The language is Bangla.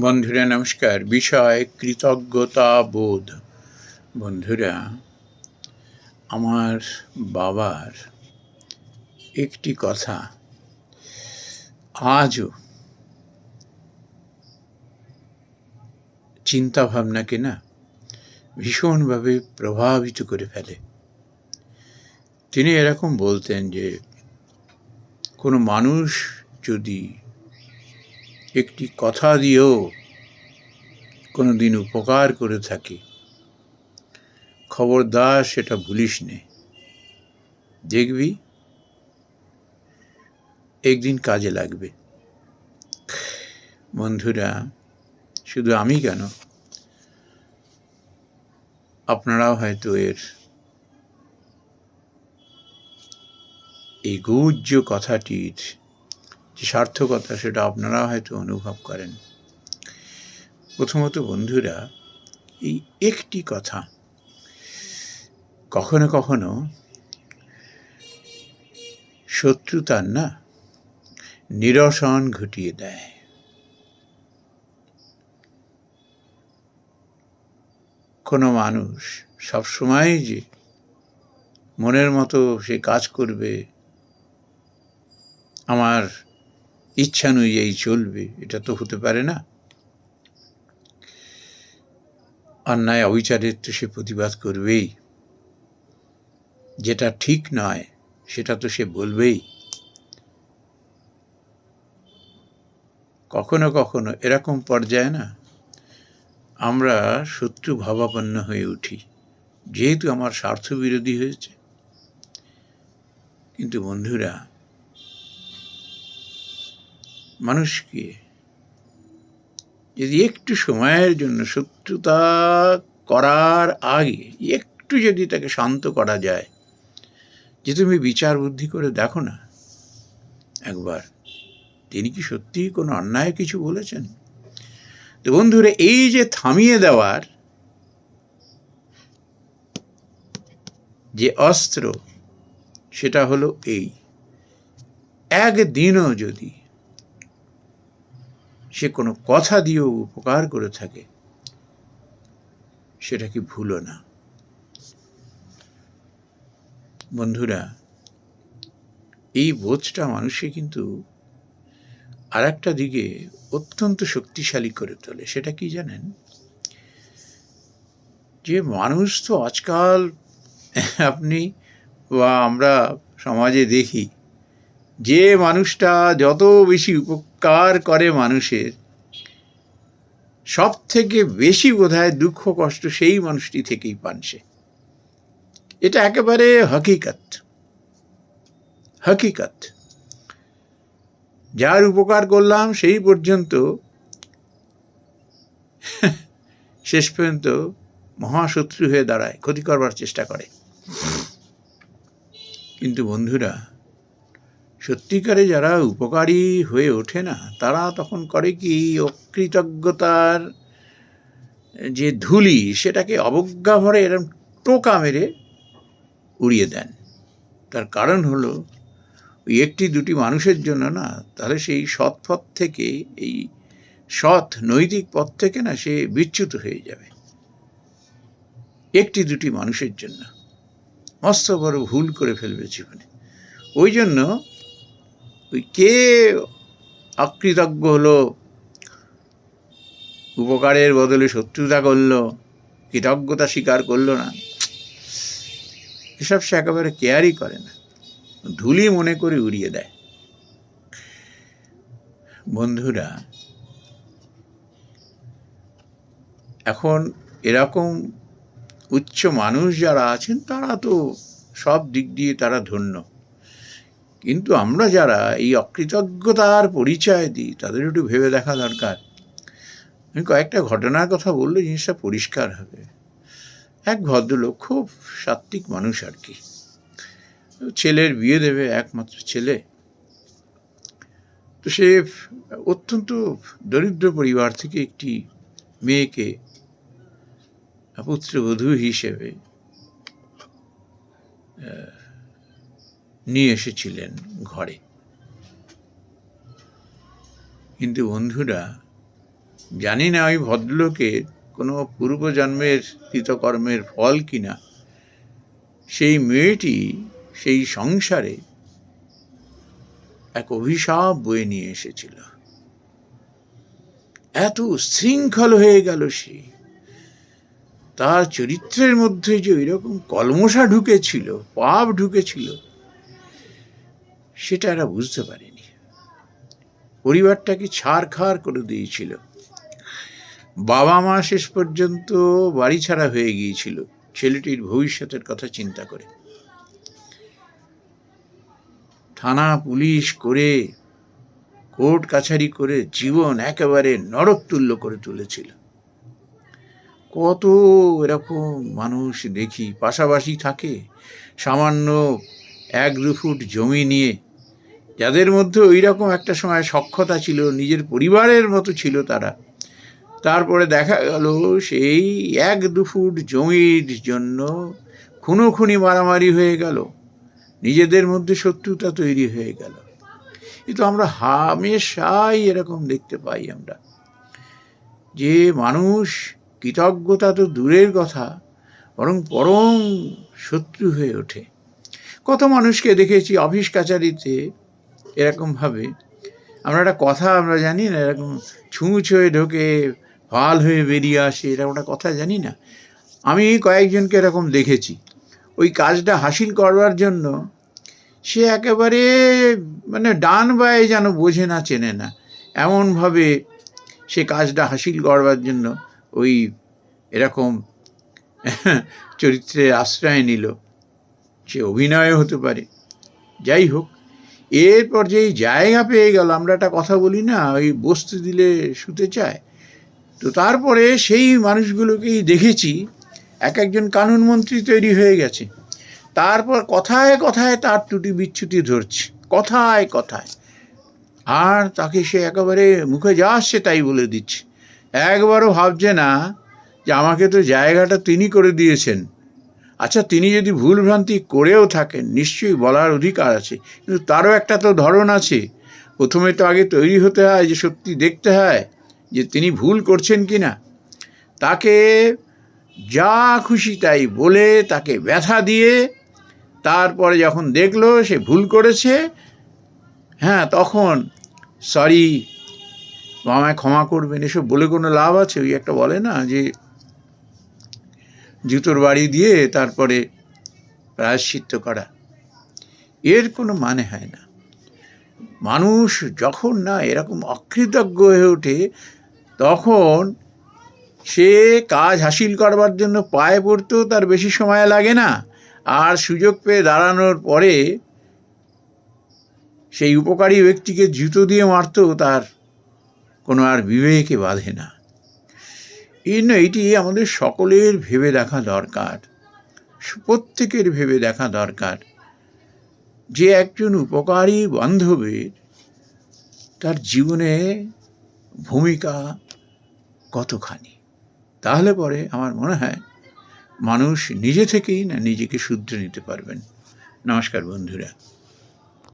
বন্ধুরা, নমস্কার। বিষয় কৃতজ্ঞতা বোধ বন্ধুরা, আমার বাবার একটি কথা। আজও চিন্তা ভাবনাকে না ভীষণভাবে প্রভাবিত করে ফেলে। তিনি এরকম বলতেন যে, কোনো মানুষ যদি একটি কথা দিয়েও কোনো দিন উপকার করে থাকে। খবরদার সেটা ভুলিস নে। দেখবি, একদিন কাজে লাগবে। বন্ধুরা, শুধু আমি কেন? আপনারাও হয়তো এর এই গুজ্জ কথাটির যে সার্থকতা সেটা আপনারা হয়তো অনুভব করেন। প্রথমত বন্ধুরা, এই একটি কথা, কখনো কখনো শত্রুতার না নিরসন ঘটিয়ে দেয়। কোনো মানুষ সবসময় যে মনের মতো সে কাজ করবে, আমার ইচ্ছানুযায়ী চলবে, এটা তো হতে পারে না। অন্যায় অবিচারের তো সে প্রতিবাদ করবেই। যেটা ঠিক নয়, সেটা তো সে বলবেই। কখনো কখনো এরকম পর্যায়ে না, আমরা শত্রু ভাবাপন্ন হয়ে উঠি, যেহেতু আমার স্বার্থ বিরোধী হয়েছে। কিন্তু বন্ধুরা মানুষকে যদি একটু সময়ের জন্য শত্রুতা করার আগে একটু যদি তাকে শান্ত করা যায়, যে তুমি বিচার বুদ্ধি করে দেখো না, একবার। তিনি কি সত্যি কোনো অন্যায় কিছু বলেছেন? তো বন্ধুরা, এই যে থামিয়ে দেওয়ার যে অস্ত্র, সেটা হলো এই। একদিনও যদি সে কোনো কথা দিয়েও উপকার করে থাকে। সেটা কি ভুলো না? বন্ধুরা, এই বোধটা মানুষে কিন্তু আর একটা দিকে অত্যন্ত শক্তিশালী করে তোলে। সেটা কি জানেন? যে মানুষ তো আজকাল আপনি বা আমরা সমাজে দেখি যে মানুষটা যত বেশি উপকার করে মানুষের সব থেকে বেশি বোধহয় দুঃখ কষ্ট সেই মানুষটি থেকেই পান সে। এটা একেবারে হকিকত। হকিকত। যার উপকার করলাম সেই পর্যন্ত শেষ পর্যন্ত মহাশত্রু হয়ে দাঁড়ায়, ক্ষতি করবার চেষ্টা করে। কিন্তু বন্ধুরা সত্যিকারে যারা উপকারী হয়ে ওঠে না, তারা তখন করে কি অকৃতজ্ঞতার যে ধুলি, সেটাকে অবজ্ঞা ভরে এরম টোকা মেরে উড়িয়ে দেন। তার কারণ হলো, ওই একটি দুটি মানুষের জন্য না, তাহলে সেই সৎ পথ থেকে, এই সৎ নৈতিক পথ থেকে না সে বিচ্যুত হয়ে যাবে। একটি দুটি মানুষের জন্য। মস্ত বড় ভুল করে ফেলবে জীবনে। ওই জন্য ওই কে? অকৃতজ্ঞ হলো। উপকারের বদলে শত্রুতা করল। কৃতজ্ঞতা স্বীকার করল না। এসব সে একেবারে কেয়ারই করে না। ধুলি মনে করে উড়িয়ে দেয়। বন্ধুরা, এখন এরকম উচ্চ মানুষ যারা আছেন, তারা তো সব দিক দিয়ে তারা ধন্য। কিন্তু আমরা যারা এই অকৃতজ্ঞতার পরিচয় দিই, তাদের একটু ভেবে দেখা দরকার। আমি কয়েকটা ঘটনার কথা বললে জিনিসটা পরিষ্কার হবে। এক ভদ্রলোক খুব সাত্ত্বিক মানুষ আর কি। ছেলের বিয়ে দেবে, একমাত্র ছেলে। তো সে অত্যন্ত দরিদ্র পরিবার থেকে একটি মেয়েকে পুত্রবধূ হিসেবে নিয়ে এসেছিলেন ঘরে। কিন্তু বন্ধুরা, জানি না ওই ভদ্রলোকের কোনো পূর্বজন্মের কৃতকর্মের ফল কিনা। সেই মেয়েটি সেই সংসারে এক অভিশাপ বয়ে নিয়ে এসেছিল। এত শৃঙ্খল হয়ে গেল সে। তার চরিত্রের মধ্যে যে ওইরকম কলমশা ঢুকেছিল, পাপ ঢুকেছিল সেটা এরা বুঝতে পারেনি। পরিবারটাকে ছাড়খাড় করে দিয়েছিল? বাবা মা শেষ পর্যন্ত বাড়ি ছাড়া হয়ে গিয়েছিল, ছেলেটির ভবিষ্যতের কথা চিন্তা করে। থানা পুলিশ করে, কোর্ট কাছারি করে জীবন একেবারে নরকতুল্য করে তুলেছিল। কত এরকম মানুষ দেখি, পাশাপাশি থাকে, সামান্য এক দু ফুট জমি নিয়ে যাদের মধ্যে ওই রকম একটা সময় সক্ষতা ছিল, নিজের পরিবারের মতো ছিল তারা। তারপরে দেখা গেল সেই এক দু ফুট জমির জন্য খুনোখুনি মারামারি হয়ে গেল। নিজেদের মধ্যে শত্রুতা তৈরি হয়ে গেল। কিন্তু আমরা হামেশাই এরকম দেখতে পাই আমরা। যে মানুষ কৃতজ্ঞতা তো দূরের কথা, বরং পরম শত্রু হয়ে ওঠে। কত মানুষকে দেখেছি অফিস কাচারিতে এরকমভাবে। আমরা একটা কথা আমরা জানি না, এরকম ছুঁচ হয়ে ঢোকে, ফাল হয়ে বেরিয়ে আসে, এরকম একটা কথা জানি না। আমি কয়েকজনকে এরকম দেখেছি। ওই কাজটা হাসিল করবার জন্য সে একেবারে মানে ডান বায়ে যেন বোঝে না, চেনে না। এমনভাবে সে কাজটা হাসিল করবার জন্য ওই এরকম চরিত্রে আশ্রয় নিল। সে অভিনয় হতে পারে। যাই হোক এরপর যেই জায়গা পেয়ে গেল, আমরা একটা কথা বলি না, ওই বসতে দিলে শুতে চায়। তো তারপরে সেই মানুষগুলোকেই দেখেছি, এক একজন কানুন মন্ত্রী তৈরি হয়ে গেছে। তারপর কথায় কথায় তার ত্রুটি বিচ্ছুটি ধরছে, কথায় কথায়। আর তাকে সে একেবারে মুখে যা আসছে তাই বলে দিচ্ছে। একবারও ভাবছে না যে আমাকে তো জায়গাটা তিনি করে দিয়েছেন। আচ্ছা তিনি যদি ভুলভ্রান্তি করেও থাকেন, নিশ্চয়ই বলার অধিকার আছে। কিন্তু তারও একটা তো ধরন আছে। প্রথমে তো আগে তৈরি হতে হয়, যে সত্যি দেখতে হয় যে তিনি ভুল করছেন কি না তাকে যা খুশি তাই বলে, তাকে ব্যথা দিয়ে তারপরে যখন দেখল সে ভুল করেছে হ্যাঁ তখন, সরি, আমায় ক্ষমা করবেন, এসব বলে কোনো লাভ আছে? ওই একটা বলে না যে জুতোর বাড়ি দিয়ে তারপরে প্রায়শ্চিত্ত করা। এর কোনো মানে হয় না। মানুষ যখন না এরকম অকৃতজ্ঞ হয়ে ওঠে, তখন সে কাজ হাসিল করবার জন্য পায়ে পড়তেও তার বেশি সময় লাগে না। আর সুযোগ পেয়ে দাঁড়ানোর পরে সেই উপকারী ব্যক্তিকে জুতো দিয়ে মারতেও তার কোনো আর বিবেকে বাঁধে না। এই জন্য এটি আমাদের সকলের ভেবে দেখা দরকার। প্রত্যেকের ভেবে দেখা দরকার। যে একজন উপকারী বান্ধবের তার জীবনে ভূমিকা কতখানি? তাহলে পরে আমার মনে হয় মানুষ নিজে থেকেই না, নিজেকে শুধরে নিতে পারবেন। নমস্কার বন্ধুরা।